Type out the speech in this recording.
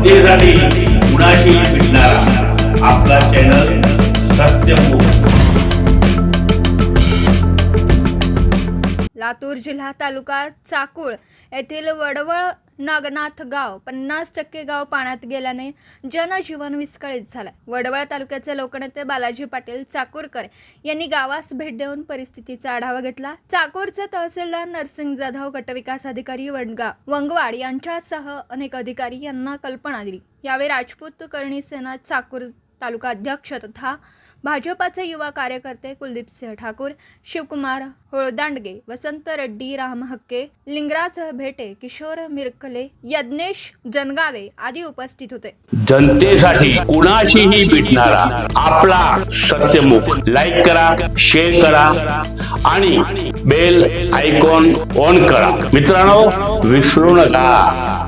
जनतेसाठी कुणाशी भेटणारा आपला चॅनल सत्यमुख लातूर जिल्हा तालुका चाकूळ येथील वडवळ नागनाथ गाव पन्नास टक्के गाव पाण्यात गेल्याने जनजीवन विस्कळीत झालंय. वडवळ तालुक्याचे लोकनेते बालाजी पाटील चाकूरकर यांनी गावास भेट देऊन परिस्थितीचा आढावा घेतला. चाकूरचे तहसीलदार नरसिंग जाधव गटविकास अधिकारी वडगा वंगवाड यांच्यासह अनेक अधिकारी यांना कल्पना दिली. यावेळी राजपूत करणी सेना चाकूर तालुका अध्यक्ष तथा भाजपाचे युवा कार्यकर्ते कुलदीप सिंह ठाकूर शिवकुमार होळदांडगे वसंत रेड्डी राम हक्के लिंगराज भेटे किशोर मिरकले यज्ञेश जनगावे आदी उपस्थित होते. जनतेसाठी कुणाशीही भेटणारा आपला सत्यमुख लाईक करा शेअर करा आणि बेल आयकॉन ऑन करा. मित्रांनो विसरू नका.